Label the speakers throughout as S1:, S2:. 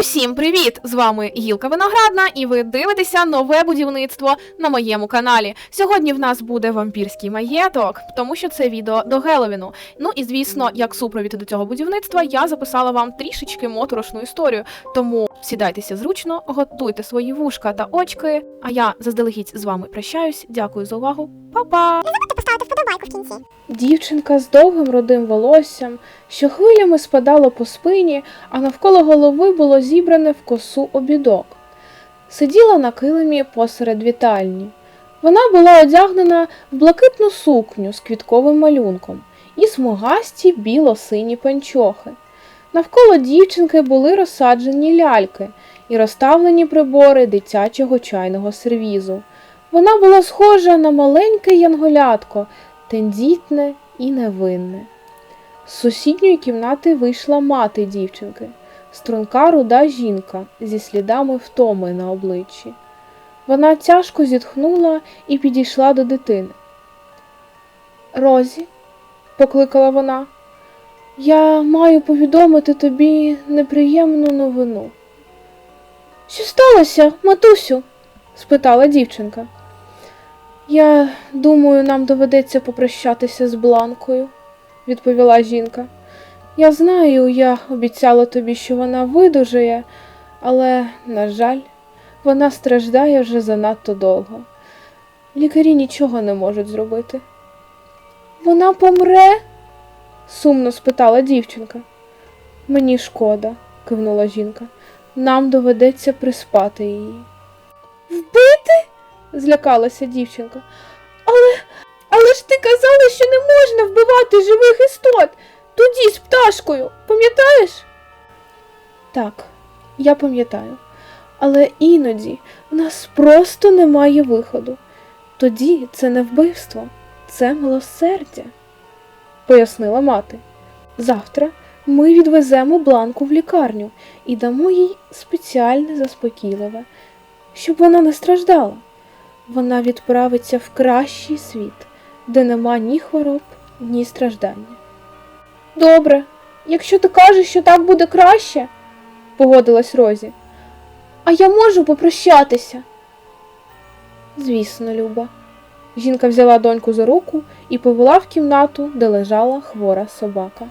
S1: Усім привіт! З вами Гілка Виноградна, і ви дивитеся нове будівництво на моєму каналі. Сьогодні в нас буде вампірський маєток, тому що це відео до Геловіну. Ну і звісно, як супровід до цього будівництва, я записала вам трішечки моторошну історію. Тому сідайтеся зручно, готуйте свої вушка та очки. А я заздалегідь з вами прощаюсь. Дякую за увагу. Па-па!
S2: Поставити вподобайку в кінці.
S3: Дівчинка з довгим родим волоссям, що хвилями спадало по спині, а навколо голови було зібране в косу обідок. Сиділа на килимі посеред вітальні. Вона була одягнена в блакитну сукню з квітковим малюнком і смугасті біло-сині панчохи. Навколо дівчинки були розсаджені ляльки і розставлені прибори дитячого чайного сервізу. Вона була схожа на маленьке янголятко, тендітне і невинне. З сусідньої кімнати вийшла мати дівчинки, струнка руда жінка зі слідами втоми на обличчі. Вона тяжко зітхнула і підійшла до дитини. Розі, покликала вона, я маю повідомити тобі неприємну новину. Що сталося, матусю? спитала дівчинка. Я думаю, нам доведеться попрощатися з Бланкою, відповіла жінка. Я знаю, я обіцяла тобі, що вона видужає, але, на жаль, вона страждає вже занадто довго. Лікарі нічого не можуть зробити. Вона помре? сумно спитала дівчинка. Мені шкода, кивнула жінка. Нам доведеться приспати її. Злякалася дівчинка. Але, але ж ти казала, що не можна вбивати живих істот. Тоді з пташкою, пам'ятаєш? Так, я пам'ятаю. Але іноді в нас просто немає виходу. Тоді це не вбивство, це милосердя, пояснила мати. Завтра ми відвеземо бланку в лікарню і дамо їй спеціальне заспокійливе, щоб вона не страждала. Вона відправиться в кращий світ, де нема ні хвороб, ні страждання. Добре, якщо ти кажеш, що так буде краще, погодилась Розі. А я можу попрощатися. Звісно, Люба. Жінка взяла доньку за руку і повела в кімнату, де лежала хвора собака.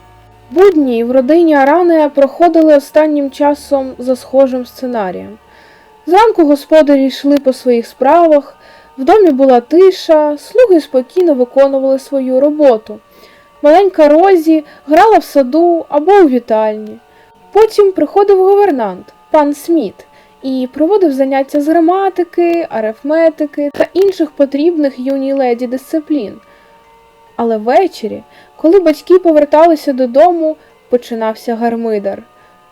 S3: Будні в родині Аранея проходили останнім часом за схожим сценарієм. Зранку господарі йшли по своїх справах, в домі була тиша, слуги спокійно виконували свою роботу. Маленька Розі грала в саду або у вітальні. Потім приходив говернант, пан Сміт, і проводив заняття з граматики, арифметики та інших потрібних юній леді дисциплін. Але ввечері, коли батьки поверталися додому, починався гармидар.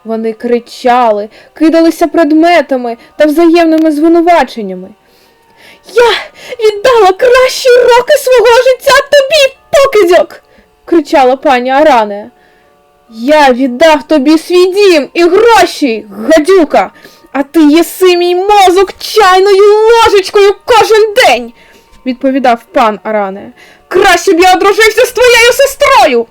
S3: Вони кричали, кидалися предметами та взаємними звинуваченнями. Я віддала кращі роки свого життя тобі, покидьок. кричала пані Аране. Я віддав тобі свій дім і гроші, гадюка, а ти їси мій мозок чайною ложечкою кожен день, відповідав пан Аране. Краще б я одружився з твоєю сестрою.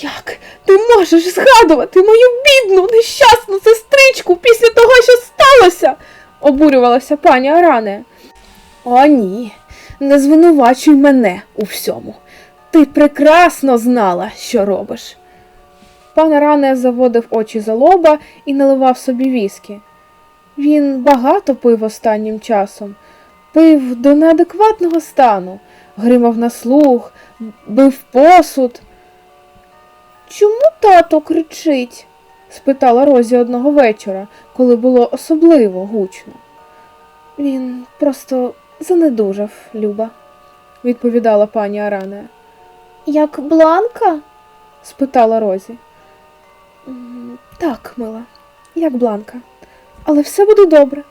S3: Як ти можеш згадувати мою бідну, нещасну сестричку після того, що сталося? Обурювалася пані Аране. О, ні, не звинувачуй мене у всьому. Ти прекрасно знала, що робиш. Пан Аране заводив очі за лоба і наливав собі віскі. Він багато пив останнім часом, пив до неадекватного стану, гримав на слух, бив посуд. Чому тато кричить? Спитала Розі одного вечора, коли було особливо гучно. Він просто занедужав, Люба, відповідала пані Аране. Як бланка? спитала Розі. Так, мила, як бланка. Але все буде добре,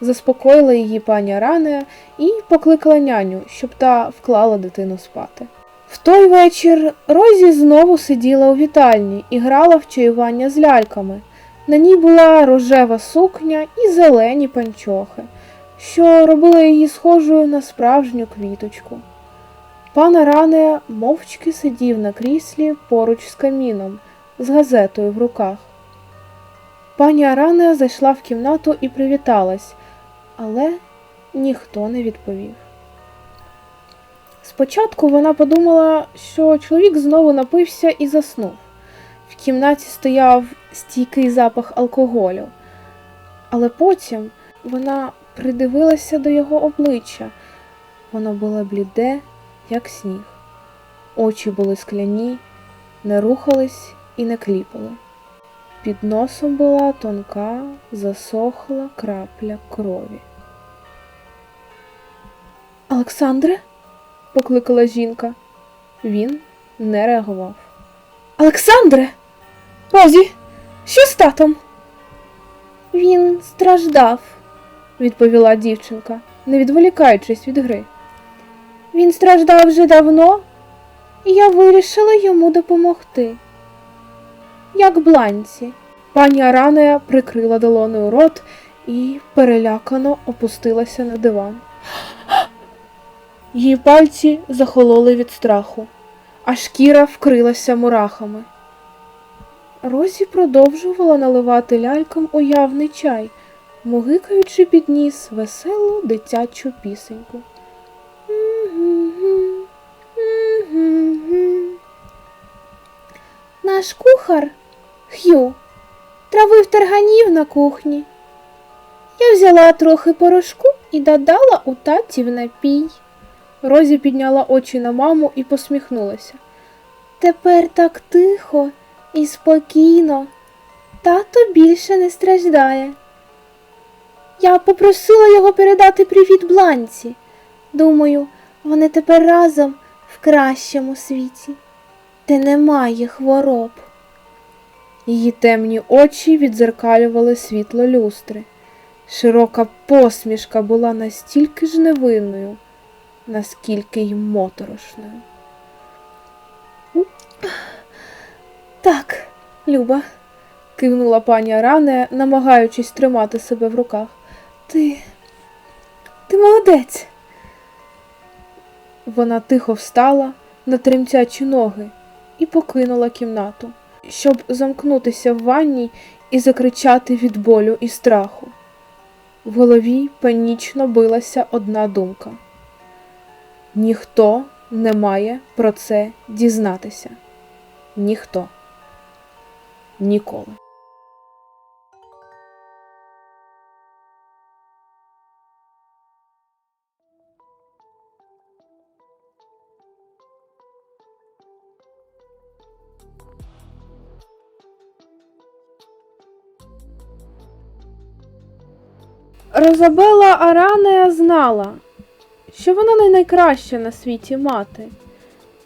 S3: заспокоїла її пані Аране і покликала няню, щоб та вклала дитину спати. В той вечір Розі знову сиділа у вітальні і грала в чаювання з ляльками. На ній була рожева сукня і зелені панчохи, що робили її схожою на справжню квіточку. Пан Аране мовчки сидів на кріслі поруч з каміном, з газетою в руках. Пані Аране зайшла в кімнату і привіталась, але ніхто не відповів. Спочатку вона подумала, що чоловік знову напився і заснув. В кімнаті стояв стійкий запах алкоголю, але потім вона придивилася до його обличчя. Воно було бліде, як сніг. Очі були скляні, не рухались і не кліпали. Під носом була тонка, засохла крапля крові. Олександре? Покликала жінка. Він не реагував. Олександре! Розі, що з татом? Він страждав, відповіла дівчинка, не відволікаючись від гри. Він страждав вже давно, і я вирішила йому допомогти. Як бланці. Пані Аранея прикрила долоною рот і перелякано опустилася на диван. Її пальці захололи від страху, а шкіра вкрилася мурахами. Розі продовжувала наливати лялькам уявний чай, мугикаючи під ніс веселу дитячу пісеньку. Наш кухар Х'ю травив тарганів на кухні. Я взяла трохи порошку і додала у татів напій. Розі підняла очі на маму і посміхнулася. Тепер так тихо і спокійно. Тато більше не страждає. Я попросила його передати привіт бланці. Думаю, вони тепер разом в кращому світі, де немає хвороб. Її темні очі відзеркалювали світло люстри. Широка посмішка була настільки ж невинною, наскільки й моторошною. Так, Люба, кивнула пані Аране, намагаючись тримати себе в руках. Ти. ти молодець. Вона тихо встала на тремтячі ноги і покинула кімнату, щоб замкнутися в ванній і закричати від болю і страху. В голові панічно билася одна думка. Ніхто не має про це дізнатися. Ніхто. Ніколи. Розабела Аранея знала, що вона не найкраща на світі мати,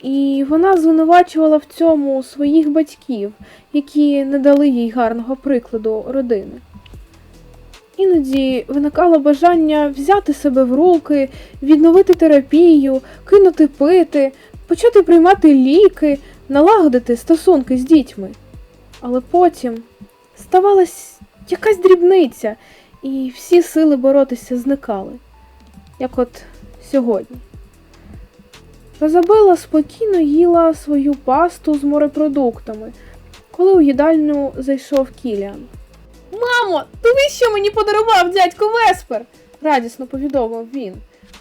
S3: і вона звинувачувала в цьому своїх батьків, які не дали їй гарного прикладу родини. Іноді виникало бажання взяти себе в руки, відновити терапію, кинути пити, почати приймати ліки, налагодити стосунки з дітьми. Але потім ставалась якась дрібниця, і всі сили боротися зникали, як от сьогодні. Розабела спокійно їла свою пасту з морепродуктами, коли у їдальню зайшов Кіліан. Мамо, дивись, що мені подарував дядько Веспер, радісно повідомив він.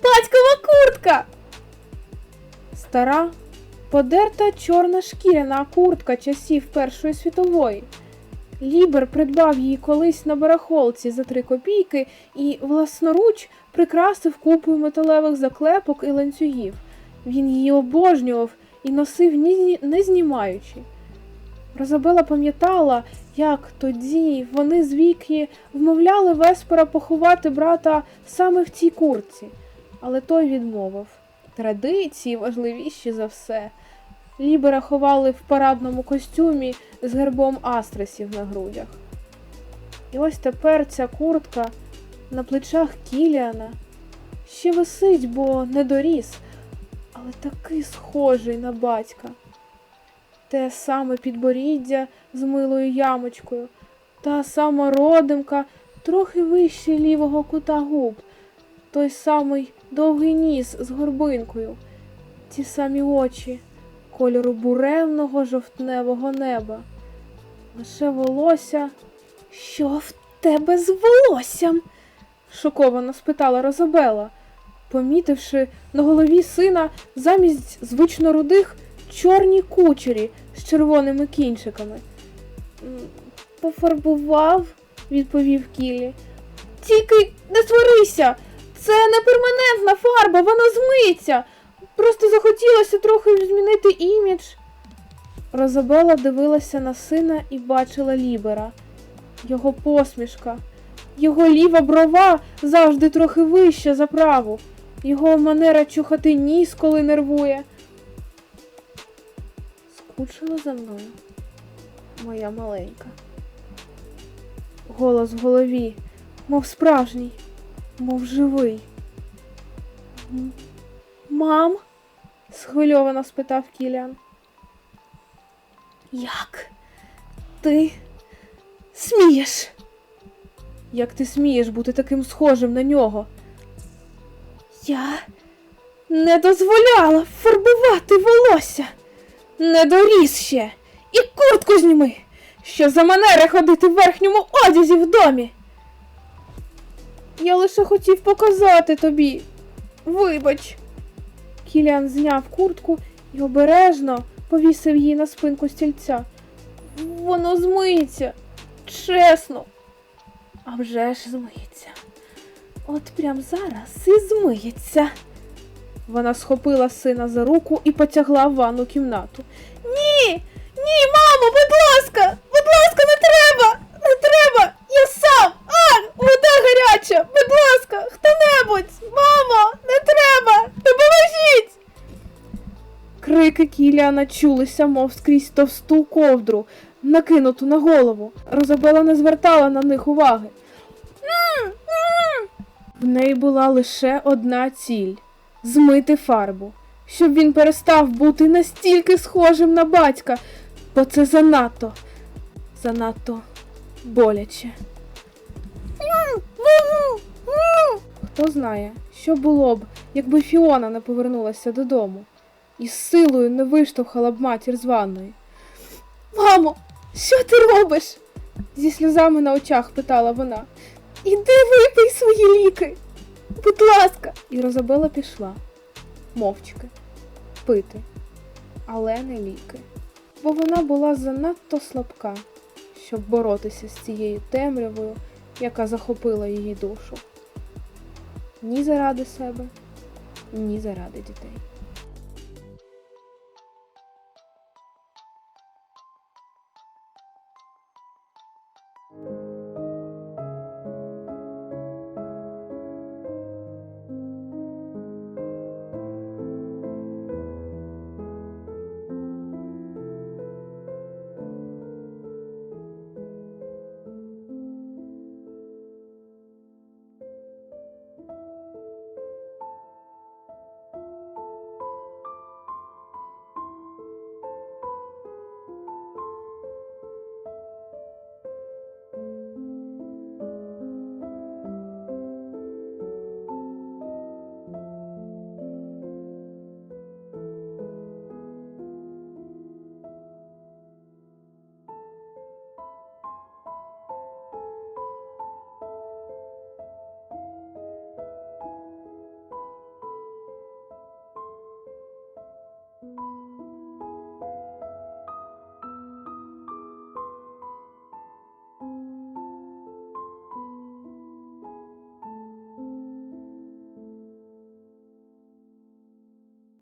S3: Батькова куртка. Стара, подерта чорна шкіряна куртка часів Першої світової. Лібер придбав її колись на барахолці за три копійки і власноруч прикрасив купою металевих заклепок і ланцюгів. Він її обожнював і носив ні- не знімаючи. Розабела пам'ятала, як тоді вони з Вікі вмовляли Веспера поховати брата саме в цій куртці, але той відмовив. Традиції важливіші за все. Лібера ховали в парадному костюмі з гербом астресів на грудях. І ось тепер ця куртка на плечах Кіліана ще висить, бо не доріс, але такий схожий на батька. Те саме підборіддя з милою ямочкою, та сама родимка трохи вище лівого кута губ, той самий довгий ніс з горбинкою, ті самі очі кольору буремного жовтневого неба. Лише волосся Що в тебе з волоссям? Шоковано спитала Розабела, помітивши на голові сина замість звично рудих чорні кучері з червоними кінчиками. Пофарбував, відповів Кілі. Тільки не сварися! Це не перманентна фарба, вона змиється. Просто захотілося трохи змінити імідж. Розабела дивилася на сина і бачила Лібера. Його посмішка, його ліва брова завжди трохи вища за праву, його манера чухати ніс, коли нервує. Скучила за мною, моя маленька. Голос в голові, мов справжній, мов живий. Мам? схвильовано спитав Кіліан. Як ти смієш? Як ти смієш бути таким схожим на нього? Я не дозволяла фарбувати волосся. Не доріс ще. І куртку зніми. Що за манера ходити в верхньому одязі в домі? Я лише хотів показати тобі. Вибач. Кіліан зняв куртку і обережно повісив її на спинку стільця. Воно змиється. Чесно. А вже ж змиється. От прям зараз і змиється. Вона схопила сина за руку і потягла в ванну кімнату. Ні, ні, мамо, будь ласка, будь ласка, не треба, не треба, я сам. А, вода гаряча, будь ласка, хто-небудь, мамо, не треба, допоможіть. Крики Кіліана чулися, мов скрізь товсту ковдру, накинуту на голову. Розабела не звертала на них уваги. В неї була лише одна ціль змити фарбу, щоб він перестав бути настільки схожим на батька, бо це занадто, занадто боляче. Хто знає, що було б, якби Фіона не повернулася додому і з силою не виштовхала б матір з ванної. Мамо, що ти робиш? зі сльозами на очах питала вона. Іди випий свої ліки. Будь ласка. І Розабела пішла, мовчки, пити, але не ліки. Бо вона була занадто слабка, щоб боротися з цією темрявою, яка захопила її душу. Ні заради себе, ні заради дітей.